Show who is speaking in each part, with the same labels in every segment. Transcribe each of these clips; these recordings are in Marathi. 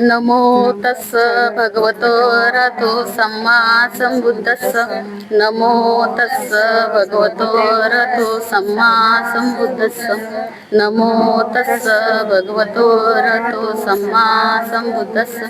Speaker 1: नमो तस्स भगवतो रतो सम्मा संबुद्धस्स नमो तस्स भगवतो रतो सम्मा संबुद्धस्स नमो तस्स भगवतो रतो सम्मा संबुद्धस्स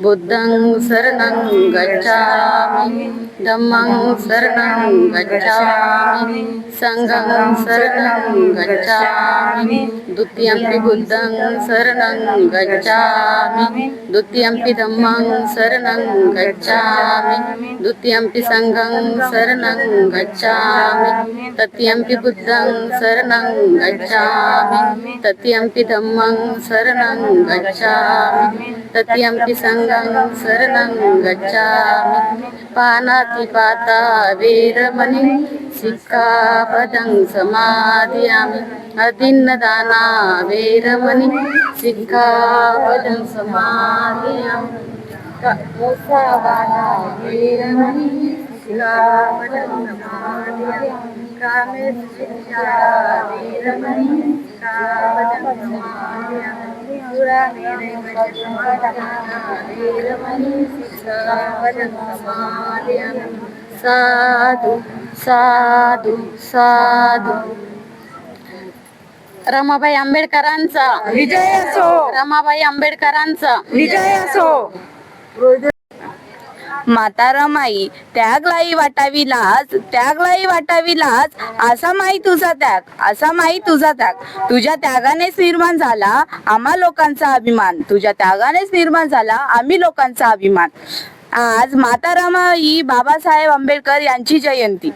Speaker 1: बुद्धं शरणं गच्छामि. धम्मं शरणं गच्छामि. संघं शरणं गच्छामि. द्वितीयं बुद्धं शरणं गच्छामि गच्छामि द्वितीयमपि धम्मं शरणं गच्छामि। द्वितीयमपि सङ्घं शरणं गच्छामि। तृतीयमपि बुद्धं शरणं गच्छामि। तृतीयमपि धम्मं शरणं गच्छामि। तृतीयमपि सङ्घं शरणं गच्छामि। पानातिपाता पाता वेरमणि। సిక్కాపదం సమాధ్యామి అదిన్నదానా వేరమణి సిక్కాపదం సమాధ్యామి మూసావానా సిక్కాపదం సాధు साधू साधू. रमाबाई आंबेडकरांचा.
Speaker 2: विजय असो.
Speaker 1: रमाबाई आंबेडकरांचा.
Speaker 2: विजय असो. माता रमाई त्यागलाई वाटावी लाज त्यागलाई वाटावी लाज. असा माई तुझा त्याग असा माई तुझा त्याग. तुझ्या त्यागानेच निर्माण झाला आम्हा लोकांचा अभिमान. तुझ्या त्यागानेच निर्माण झाला आम्ही लोकांचा अभिमान. आज माता रमाई बाबासाहेब आंबेडकर यांची जयंती.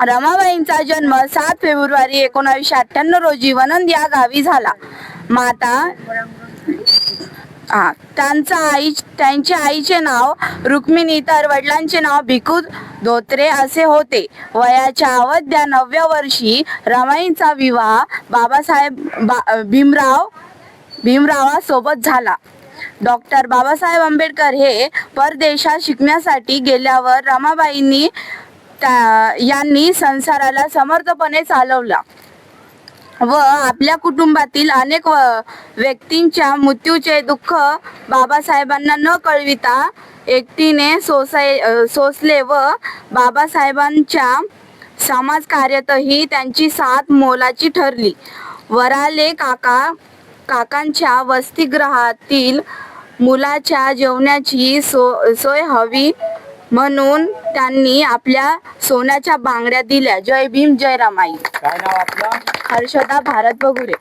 Speaker 2: रमाबाईंचा जन्म सात फेब्रुवारी एकोणावीसशे अठ्ठ्याण्णव रोजी वनंद या गावी झाला. माता हा त्यांचा आई त्यांच्या आईचे नाव रुक्मिणी तर वडिलांचे नाव भिकू धोत्रे असे होते. वयाच्या अवध्या नवव्या वर्षी रमाईंचा विवाह बाबासाहेब बा भीमराव भीमरावासोबत झाला. डॉक्टर बाबासाहेब आंबेडकर हे परदेशात शिकण्यासाठी गेल्यावर रमाबाईंनी यांनी संसाराला समर्थपणे चालवला व आपल्या कुटुंबातील अनेक व्यक्तींच्या मृत्यूचे दुःख बाबासाहेबांना न कळविता एकटीने सोसाय सोसले व बाबासाहेबांच्या समाजकार्यातही त्यांची साथ मोलाची ठरली. वराले काका काकांच्या वसतिगृहातील मुलाच्या जेवणाची सो सोय हवी म्हणून त्यांनी आपल्या सोन्याच्या बांगड्या दिल्या. जय भीम जय रामाई.
Speaker 3: काय नाव आपलं?
Speaker 2: हर्षदा भारत बघुरे.